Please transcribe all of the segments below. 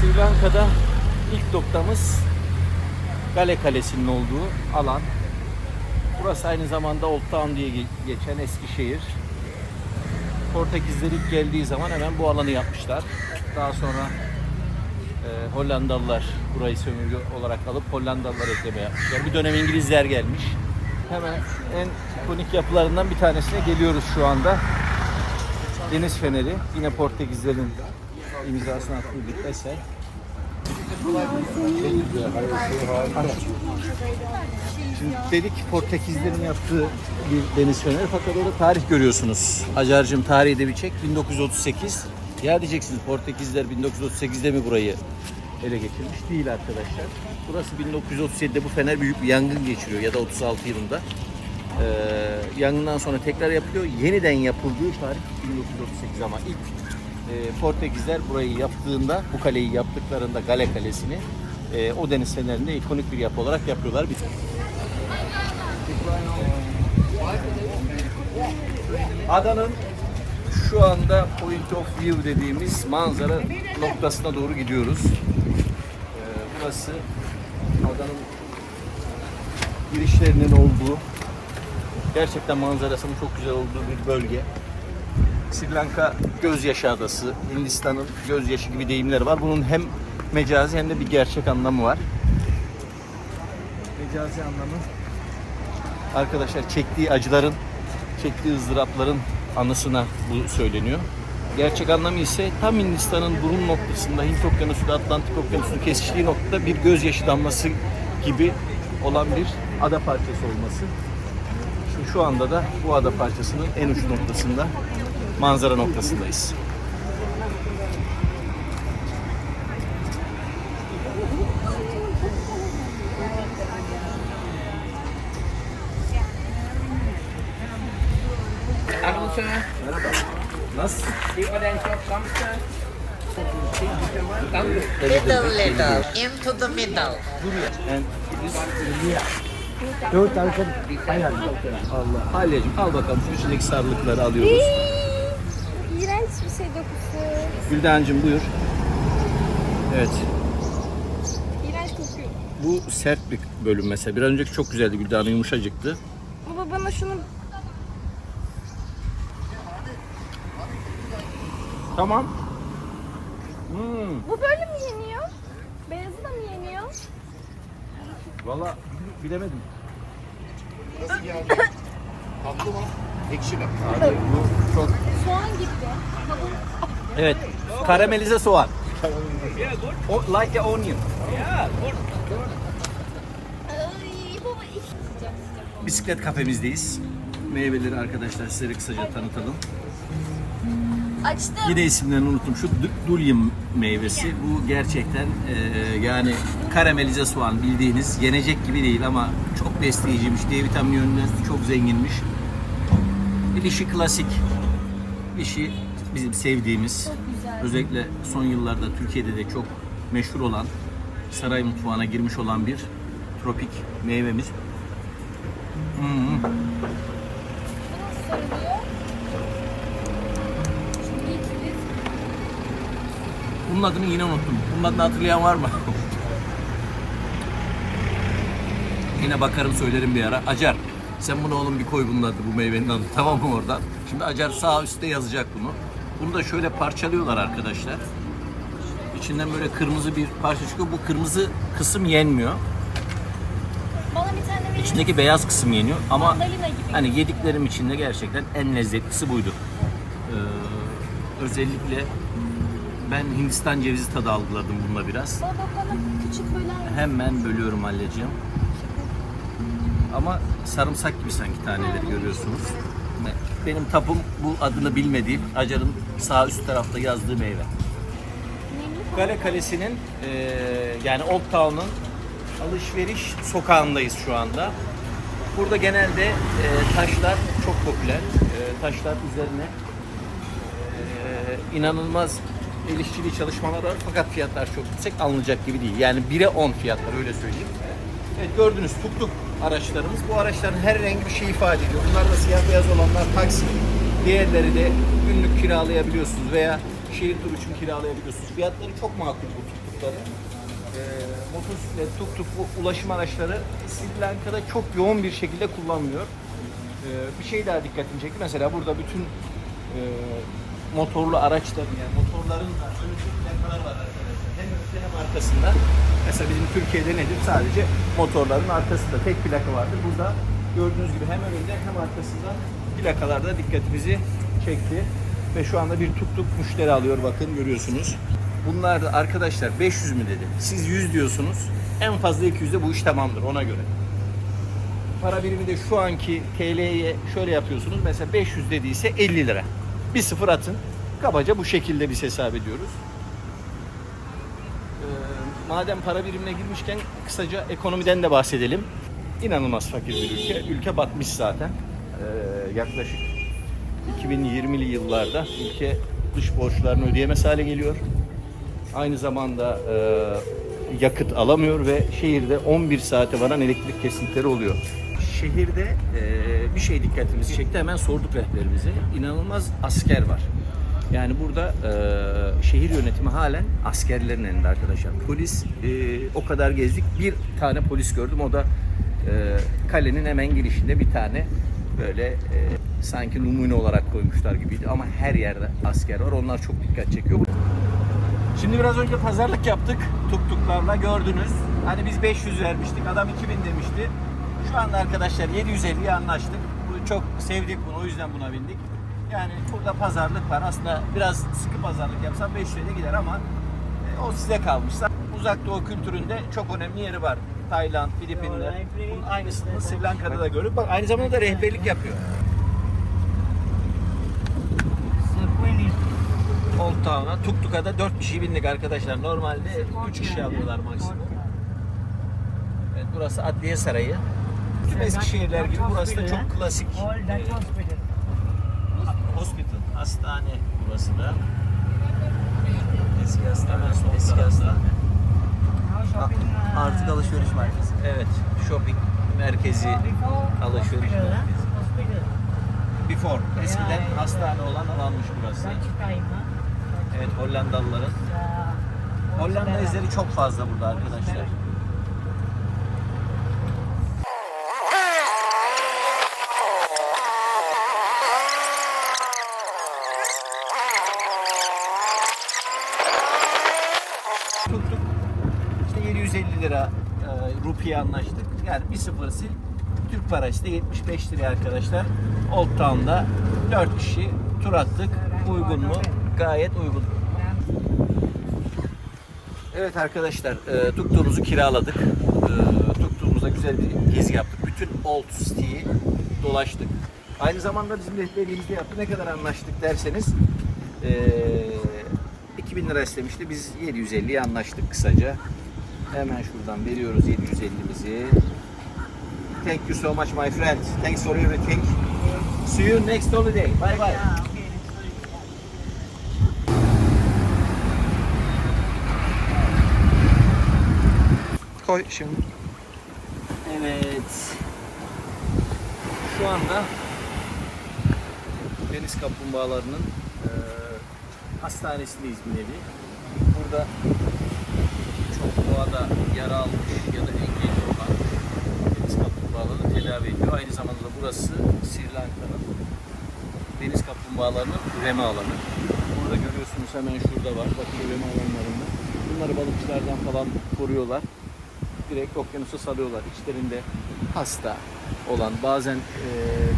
Sri Lanka'da ilk noktamız Gale Kalesi'nin olduğu alan. Burası aynı zamanda Old Town diye ge- geçen eski şehir. Portekizler ilk geldiği zaman hemen bu alanı yapmışlar. Daha sonra e, Hollandalılar burayı sömürge olarak alıp Hollandalılar ekleme yapmışlar. Bir dönem İngilizler gelmiş. Hemen en ikonik yapılarından bir tanesine geliyoruz şu anda. Deniz Feneri. Yine Portekizlerin imzasını attığı bir eser. Şimdi dedik Portekizlerin yaptığı bir deniz feneri fakat orada tarih görüyorsunuz. Acar'cığım tarihi de bir çek 1938. Ya diyeceksiniz Portekizler 1938'de mi burayı ele geçirmiş? Değil arkadaşlar. Burası 1937'de bu fener büyük bir yangın geçiriyor ya da 36 yılında. Ee, yangından sonra tekrar yapılıyor. Yeniden yapıldığı tarih 1938 ama ilk e, Portekizler burayı yaptığında, bu kaleyi yaptıklarında Gale Kalesi'ni e, o deniz fenerinde ikonik bir yapı olarak yapıyorlar. Adanın şu anda point of view dediğimiz manzara noktasına doğru gidiyoruz. Ee, burası adanın girişlerinin olduğu, gerçekten manzarasının çok güzel olduğu bir bölge. Sri Lanka gözyaşı adası, Hindistan'ın gözyaşı gibi deyimleri var. Bunun hem mecazi hem de bir gerçek anlamı var. Mecazi anlamı arkadaşlar çektiği acıların, çektiği ızdırapların anısına bu söyleniyor. Gerçek anlamı ise tam Hindistan'ın burun noktasında Hint Okyanusu ile Atlantik Okyanusu'nun kesiştiği noktada bir gözyaşı damlası gibi olan bir ada parçası olması. Şimdi şu anda da bu ada parçasının en uç noktasında, manzara noktasındayız. Hallo sir, Nasıl? daripada yang shop come sir. Tahu tu? Middle little, into the middle. And Allah. Halyacığım al bakalım şu içindeki sarılıkları alıyoruz. İğrenç bir şey dokusu. Gülden'cim buyur. Evet. İğrenç kokuyor. Bu sert bir bölüm mesela. Bir önceki çok güzeldi Gülden'in yumuşacıktı. Baba bana şunu Tamam. Hmm. bu böyle mi yeniyor? Beyazı da mı yeniyor? Valla bilemedim. Abi bu çok... Soğan gibi. Evet. Karamelize soğan. O, like a onion. Sıcak sıcak. Bisiklet kafemizdeyiz. Meyveleri arkadaşlar size kısaca tanıtalım. Açtım. Yine isimlerini unuttum. Şu du- dullium meyvesi. Bu gerçekten e, yani karamelize soğan bildiğiniz yenecek gibi değil ama çok besleyiciymiş. D vitamini yönünden çok zenginmiş. Bir dişi klasik. Dişi bizim sevdiğimiz. Özellikle son yıllarda Türkiye'de de çok meşhur olan saray mutfağına girmiş olan bir tropik meyvemiz. Hmm. Bunun adını yine unuttum. Bunun adını hatırlayan var mı? yine bakarım söylerim bir ara. Acar sen bunu oğlum bir koy bunun adı bu meyvenin adı tamam mı oradan? Şimdi Acar sağ üstte yazacak bunu. Bunu da şöyle parçalıyorlar arkadaşlar. İçinden böyle kırmızı bir parça çıkıyor. Bu kırmızı kısım yenmiyor. bana bir tane verir İçindeki beyaz kısım yeniyor ama Mandalina gibi. hani yediklerim içinde gerçekten en lezzetlisi buydu. Ee, özellikle ben Hindistan cevizi tadı algıladım bununla biraz. Baba bana küçük bölen Hemen bölüyorum halledeceğim. Ama sarımsak gibi sanki taneleri görüyorsunuz. Benim tapım bu adını bilmediğim Acar'ın sağ üst tarafta yazdığı meyve. Gale Kalesi'nin eee, yani Old Town'un alışveriş sokağındayız şu anda. Burada genelde eee, taşlar çok popüler. Eee, taşlar üzerine eee, inanılmaz el işçiliği çalışmalar var fakat fiyatlar çok yüksek alınacak gibi değil. Yani 1'e 10 fiyatlar öyle söyleyeyim. Evet gördünüz tuk tuk araçlarımız. Bu araçların her rengi bir şey ifade ediyor. Bunlar da siyah beyaz olanlar taksi. Diğerleri de günlük kiralayabiliyorsunuz veya şehir turu için kiralayabiliyorsunuz. Fiyatları çok makul bu tuk-tukların. Ee, motosiklet, tuk-tuk bu ulaşım araçları Sri Lanka'da çok yoğun bir şekilde kullanılıyor. Ee, bir şey daha dikkatimi çekti. Mesela burada bütün e, motorlu araçların yani motorların da plakalar var arkadaşlar. Hem önünde hem arkasında. Mesela bizim Türkiye'de nedir? Sadece motorların arkasında tek plaka vardır. Burada gördüğünüz gibi hem önünde hem arkasında plakalar da dikkatimizi çekti. Ve şu anda bir tuk tuk müşteri alıyor bakın görüyorsunuz. Bunlar da arkadaşlar 500 mü dedi. Siz 100 diyorsunuz. En fazla 200 de bu iş tamamdır ona göre. Para birimi de şu anki TL'ye şöyle yapıyorsunuz. Mesela 500 dediyse 50 lira. Bir sıfır atın. Kabaca bu şekilde biz hesap ediyoruz. Madem para birimine girmişken kısaca ekonomiden de bahsedelim. İnanılmaz fakir bir ülke. Ülke batmış zaten. Ee, yaklaşık 2020'li yıllarda ülke dış borçlarını ödeyemez hale geliyor. Aynı zamanda e, yakıt alamıyor ve şehirde 11 saate varan elektrik kesintileri oluyor. Şehirde e, bir şey dikkatimizi çekti. Hemen sorduk rehberimize. İnanılmaz asker var. Yani burada e, şehir yönetimi halen askerlerin elinde arkadaşlar. Polis e, o kadar gezdik. Bir tane polis gördüm. O da e, kalenin hemen girişinde bir tane böyle e, sanki numune olarak koymuşlar gibiydi. Ama her yerde asker var. Onlar çok dikkat çekiyor. Şimdi biraz önce pazarlık yaptık tuktuklarla gördünüz. Hani biz 500 vermiştik, adam 2000 demişti. Şu anda arkadaşlar 750'ye anlaştık. Çok sevdik bunu, o yüzden buna bindik. Yani burada pazarlık var. Aslında biraz sıkı pazarlık yapsam 500'e de gider ama e, o size kalmış. Uzak Doğu kültüründe çok önemli yeri var. Tayland, Filipinler. Bunun aynısını Sri Lanka'da da görüp bak aynı zamanda da rehberlik yapıyor. Old Town'a, Tuk Tuk'a da 4 kişi bindik arkadaşlar. Normalde 3 kişi alıyorlar maksimum. Evet, burası Adliye Sarayı. Tüm Eskişehirler gibi burası da çok klasik. Hospital, hastane burası da. Eski hastane, eski hastane. Artık alışveriş merkezi. Evet, shopping merkezi, alışveriş merkezi. Before, eskiden hastane olan alanmış burası. Evet, Hollandalıların. Hollanda izleri çok fazla burada arkadaşlar. 150 lira e, rupiye anlaştık. Yani bir sıfır sil. Türk parası da 75 liraya arkadaşlar. Old Town'da 4 kişi tur attık. Uygun mu? Gayet uygun. Evet arkadaşlar e, tuktuğumuzu kiraladık. E, tuktuğumuzda güzel bir gezi yaptık. Bütün Old City'yi dolaştık. Aynı zamanda bizim rehberliğimizde yaptı. Ne kadar anlaştık derseniz e, 2000 lira istemişti. Biz 750'ye anlaştık kısaca. Hemen şuradan veriyoruz 750'mizi. Thank you so much my friend. Thanks for everything. See you next holiday. Bye bye. Koy şimdi. Evet. Şu anda deniz kaplumbağalarının e, hastanesindeyiz bir nevi. Burada doğada yara almış ya da engelli olan deniz kaplumbağalarını tedavi ediyor. Aynı zamanda da burası Sri Lanka'nın deniz kaplumbağalarının üreme alanı. Burada görüyorsunuz hemen şurada var. Bakın üreme alanlarında. Bunları balıkçılardan falan koruyorlar direkt okyanusa salıyorlar. İçlerinde hasta olan, bazen e,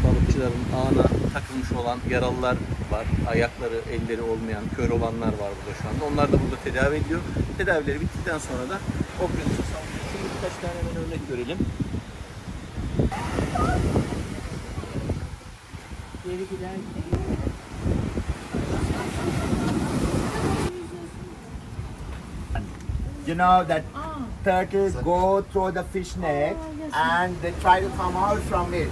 balıkçıların ağına takılmış olan yaralılar var. Ayakları, elleri olmayan, kör olanlar var burada şu anda. Onlar da burada tedavi ediliyor. Tedavileri bittikten sonra da okyanusa salınıyor. Şimdi birkaç tane hemen örnek görelim. you know that turtles go through the fish net and they try to come out from it.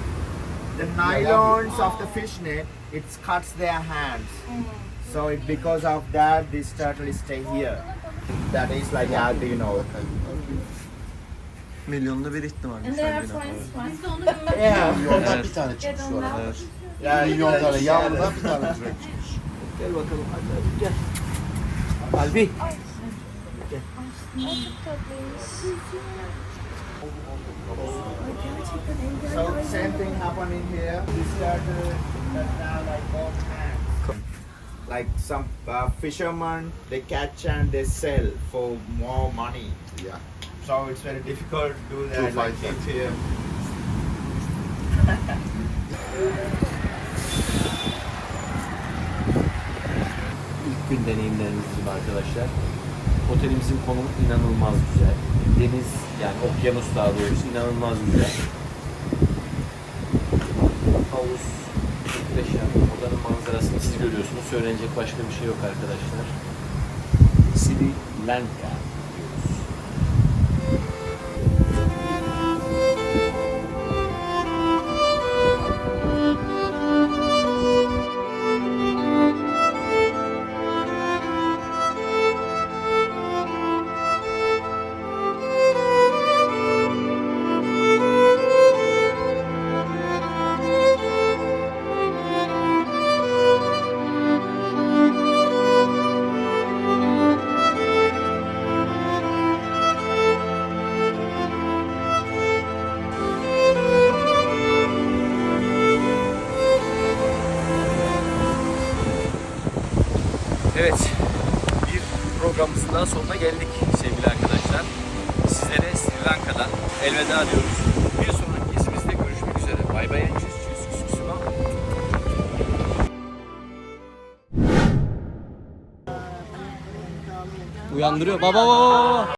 The nylons of the fish net it cuts their hands. So it, because of that, this turtle stay here. That is like how do you know? Milyonda bir ihtimal. And they are friends, friends. Yeah. Milyondan bir tane çıkmış şu arada. Yeah, Milyon tane yeah, yavrudan bir tane çıkmış. Gel bakalım hadi, hadi gel. Albi. So same thing happened in here. We started that now like both hands. Like some uh, fishermen, they catch and they sell for more money. Yeah. So it's very difficult to do that. To like find keep here. İlk gün deneyimlerimiz gibi arkadaşlar. Otelimizin konumu inanılmaz güzel. Deniz yani okyanus daha doğrusu inanılmaz güzel. Havuz muhteşem. Odanın manzarasını siz görüyorsunuz. Söylenecek başka bir şey yok arkadaşlar. Sri Lanka Evet, bir programımızın daha sonuna geldik sevgili arkadaşlar. Sizlere Sri Lanka'dan elveda diyoruz. Bir sonraki gezimizde görüşmek üzere. Bay bay. Uyandırıyor. Baba baba baba.